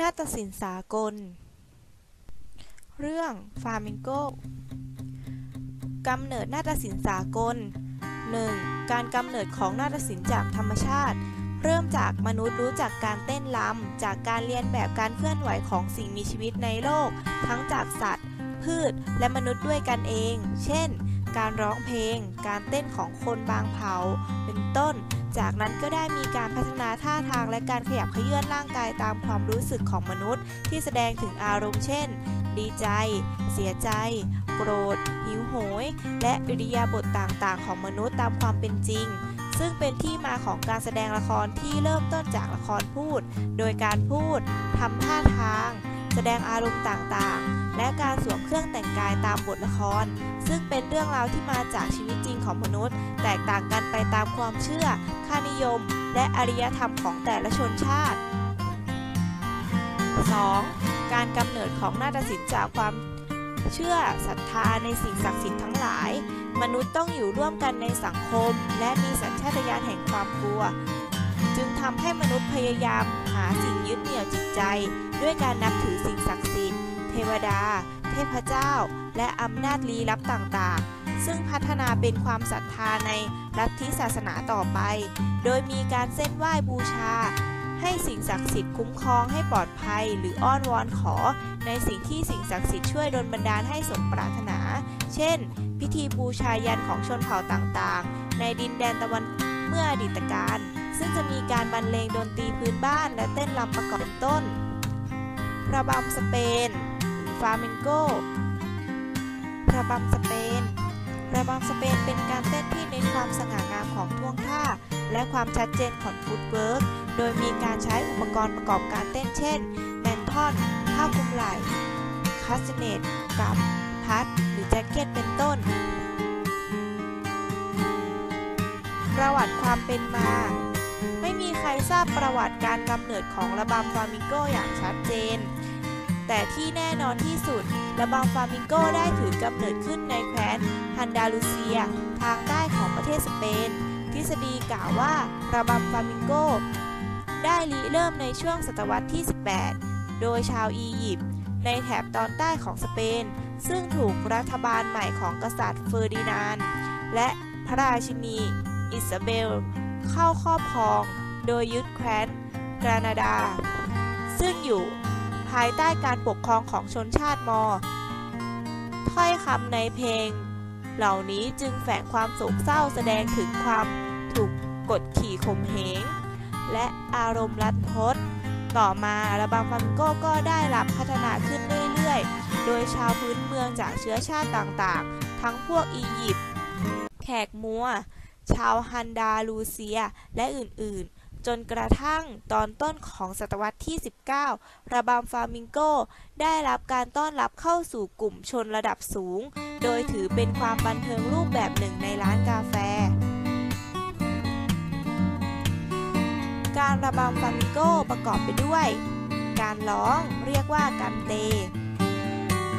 นาฏศิลป์สากล เรื่องฟามิงโกกำเนิดนาฏศิลป์สากล 1. การกำเนิดของนาฏศิลป์จากธรรมชาติ เริ่มจากมนุษย์รู้จักการเต้นรำจากการเรียนแบบการเคลื่อนไหวของสิ่งมีชีวิตในโลก ทั้งจากสัตว์ พืช และมนุษย์ด้วยกันเอง เช่น การร้องเพลง การเต้นของคนบางเผ่า เป็นต้น จากนั้นก็ได้มีการพัฒนาท่าทางและการขยับเขยื่อนร่างกายตามความรู้สึกของมนุษย์ ที่แสดงถึงอารมณ์เช่น ดีใจ เสียใจ โกรธ หิวโหย และอิริยาบถต่างๆ ของมนุษย์ตามความเป็นจริงซึ่งเป็นที่มาของการแสดงละครที่เริ่มต้นจากละครพูด โดยการพูดทำท่าทาง แสดงอารมณ์ต่างๆ และการสวมเครื่องแต่งกายตามบทละคร ซึ่งเป็นเรื่องราวที่มาจากชีวิตจริงของมนุษย์ แตกต่างกันไปตามความเชื่อ ค่านิยม และอารยธรรมของแต่ละชนชาติ 2. การกำเนิดของนาฏศิลป์จากความเชื่อศรัทธาในสิ่งศักดิ์สิทธิ์ทั้งหลาย มนุษย์ต้องอยู่ร่วมกันในสังคม และมีสัญชาตญาณแห่งความกลัว จึงทำให้มนุษย์พยายามหาสิ่งยึดเหนี่ยวจิตใจ ด้วยการนับถือสิ่งศักดิ์สิทธิ์ วดา เทพเจ้า และอำนาจลี้ลับต่างๆ ซึ่งพัฒนาเป็นความศรัทธาในลัทธิศาสนาต่อไป โดยมีการเส้นไหว้บูชา ให้สิ่งศักดิ์สิทธิ์คุ้มครองให้ปลอดภัย หรืออ้อนวอนขอ ในสิ่งที่สิ่งศักดิ์สิทธิ์ช่วยดลบันดาลให้สมปรารถนา เช่น พิธีบูชายันของชนเผ่าต่างๆ ในดินแดนตะวันเมื่ออดีตการ ซึ่งจะมีการบรรเลงดนตรีพื้นบ้านและเต้นรำประกอบเป็นต้นระบำสเปน ฟาเมนโกระบำสเปน ระบำสเปนเป็นการเต้นที่เน้นความสง่างามของท่วงท่า และความชัดเจนของฟุตเวิร์กโดยมีการใช้อุปกรณ์ประกอบการเต้นเช่น แมนทอนผ้าคลุมไหล่คาสเนตกับพัดหรือแจ็คเก็ตเป็นต้น ประวัติความเป็นมา ไม่มีใครทราบประวัติการกำเนิดของระบำฟลามิงโกอย่างชัดเจน แต่ที่แน่นอนที่สุด ระบำฟลามิงโกได้ถือกำเนิดขึ้นในแคว้นฮันดาลูเซีย ทางใต้ของประเทศสเปน ทฤษฎีกล่าวว่าระบำฟลามิงโกได้ริเริ่มในช่วงศตวรรษที่ 18 โดยชาวอียิปต์ในแถบตอนใต้ของสเปน ซึ่งถูกรัฐบาลใหม่ของกษัตริย์เฟอร์ดินานด์และพระราชินีอิซาเบล เข้าครอบครอง โดยยึดแคว้นกรานาดา ซึ่งอยู่ ภายใต้การปกครองของชนชาติมอ ถ้อยคำในเพลง เหล่านี้จึงแฝงความโศกเศร้าแสดงถึงความถูกกดขี่ข่มเหง และอารมณ์รัดทดต่อมาระบำฟลามิงโกก็ได้รับพัฒนาขึ้นเรื่อยๆ โดยชาวพื้นเมืองจากเชื้อชาติต่างๆ ทั้งพวกอียิปต์ แขกมัว ชาวฮันดาลูเซีย และอื่นๆ จนกระทั่งตอนต้นของศตวรรษที่ 19 ระบำฟามิงโก ได้รับการต้อนรับเข้าสู่กลุ่มชนระดับสูง โดยถือเป็นความบันเทิงรูปแบบหนึ่งในร้านกาแฟ การระบำฟามิงโกประกอบไปด้วย การร้องเรียกว่ากันเต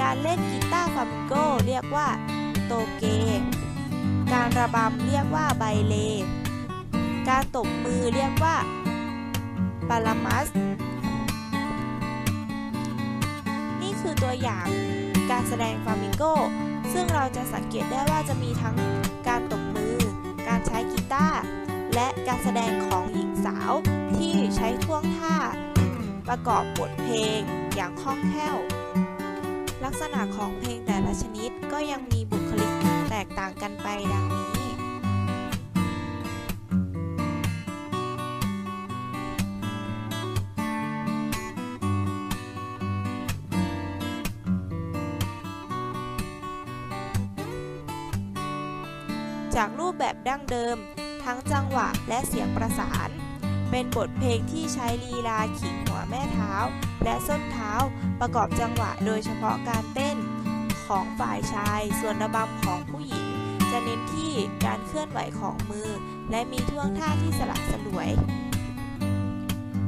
การเล่นกีตาร์ฟามิงโกเรียกว่าโตเก การระบำเรียกว่าไบเล การตบมือเรียกว่าปารามัส นี่คือตัวอย่างการแสดงฟามิงโก ซึ่งเราจะสังเกตได้ว่าจะมีทั้งการตบมือ การใช้กีตาร์ และการแสดงของหญิงสาวที่ใช้ท่วงท่า ประกอบบทเพลงอย่างคล่องแคล่ว ลักษณะของเพลงแต่ละชนิดก็ยังมีบุคลิกแตกต่างกันไปดังนี้ จากรูปแบบดั้งเดิม ทั้งจังหวะและเสียงประสาน เป็นบทเพลงที่ใช้ลีลาขิงหัวแม่เท้า และส้นเท้าประกอบจังหวะโดยเฉพาะการเต้นของฝ่ายชาย ส่วนระบำของผู้หญิง จะเน้นที่การเคลื่อนไหวของมือ และมีท่วงท่าที่สลับสลวย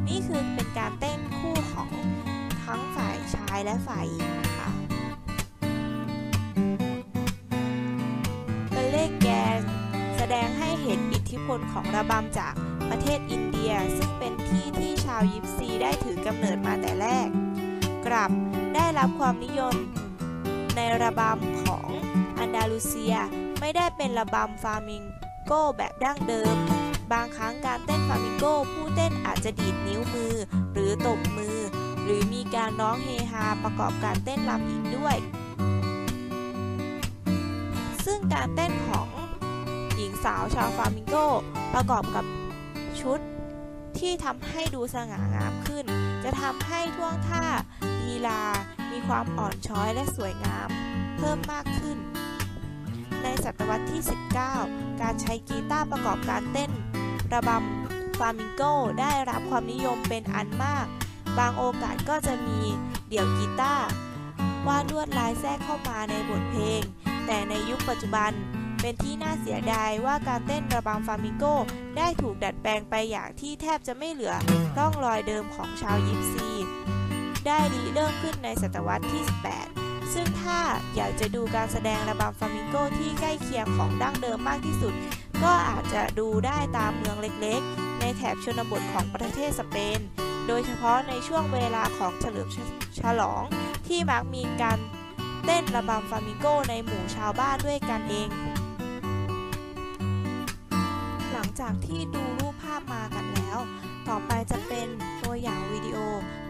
นี่คือเป็นการเต้นคู่ของทั้งฝ่ายชายและฝ่ายหญิงนะคะ ดงให้เห็นอิทธิพลของระบำจากประเทศอินเดีย ซึ่งเป็นที่ที่ชาวยิปซีได้ถือกำเนิดมาแต่แรก กลับได้รับความนิยมในระบำของอันดาลูเซีย ไม่ได้เป็นระบำฟามิงโกแบบดั้งเดิม บางครั้งการเต้นฟามิงโกผู้เต้นอาจจะดีดนิ้วมือหรือตบมือ หรือมีการร้องเฮฮาประกอบการเต้นรำอีกด้วย ซึ่งการเต้นของ หญิงสาวชาวฟามิงโก ประกอบกับชุดที่ทำให้ดูสง่างามขึ้น จะทำให้ท่วงท่าลีลา มีความอ่อนช้อยและสวยงาม เพิ่มมากขึ้น ในศตวรรษที่ 19 การใช้กีตาร์ประกอบการเต้น ระบำฟามิงโกได้รับความนิยมเป็นอันมาก บางโอกาสก็จะมีเดี่ยวกีตาร์วาดลวดลายแทรกเข้ามาในบทเพลง แต่ในยุคปัจจุบัน เป็นที่น่าเสียดายว่าการเต้นระบำฟามิงโก ได้ถูกดัดแปลงไปอย่างที่แทบจะไม่เหลือร่องรอยเดิมของชาวยิปซี ได้ริเริ่มขึ้นในศตวรรษที่ 18 ซึ่งถ้าอยากจะดูการแสดงระบำฟามิงโกที่ใกล้เคียงของดั้งเดิมมากที่สุด ก็อาจจะดูได้ตามเมืองเล็กๆ ในแถบชนบทของประเทศสเปน โดยเฉพาะในช่วงเวลาของเฉลิมฉลองที่มักมีการเต้นระบำฟามิงโกในหมู่ชาวบ้านด้วยกันเอง จากที่ดูรูปภาพมากันแล้ว ต่อไปจะเป็นตัวอย่างวิดีโอ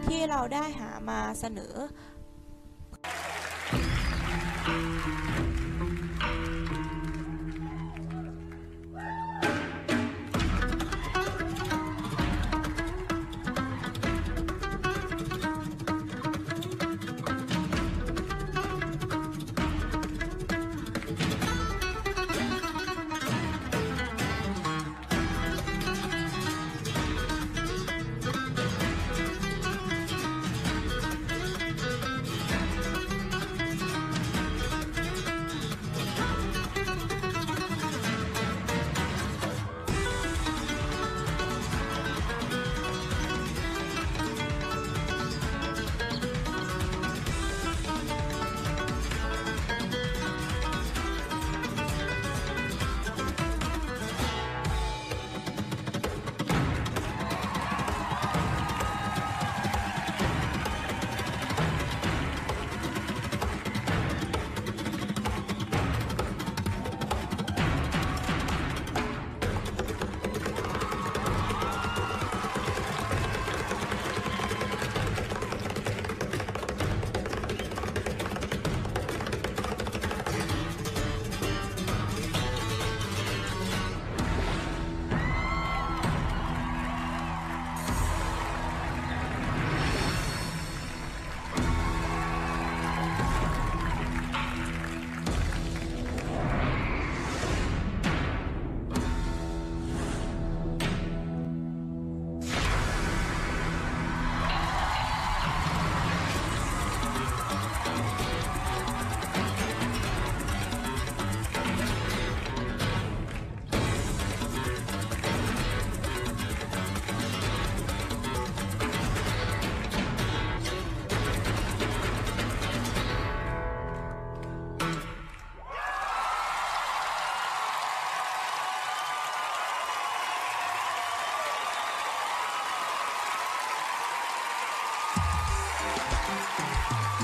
ที่เราได้หามาเสนอ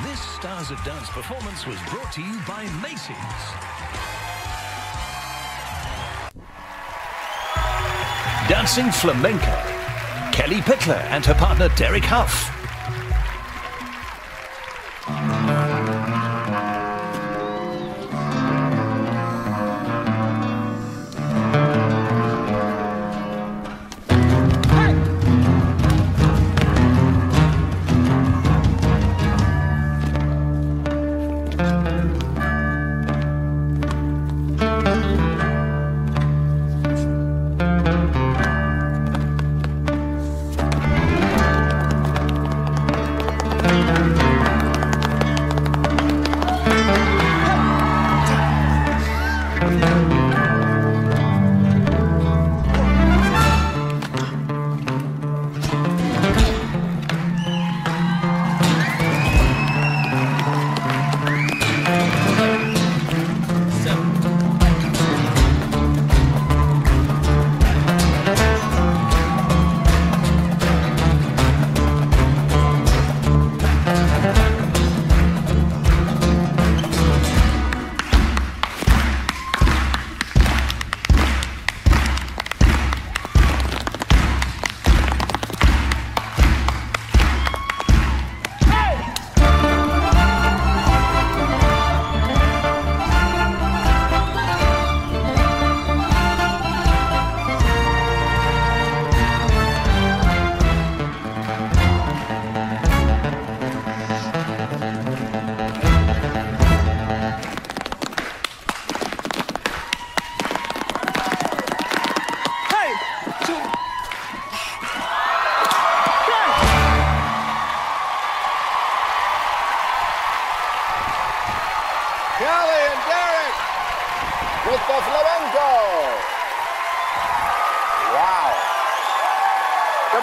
This Stars of Dance performance was brought to you by Macy's. Dancing Flamenco. Kelly Pickler and her partner Derek Huff.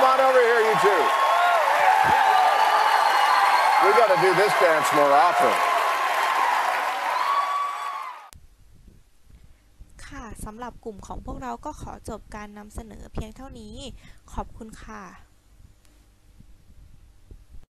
Come on over here, you two. We got to do this dance more often. ค่ะสำหรับกลุ่มของพวกเราก็ขอจบการนำเสนอเพียงเท่านี้ ขอบคุณค่ะ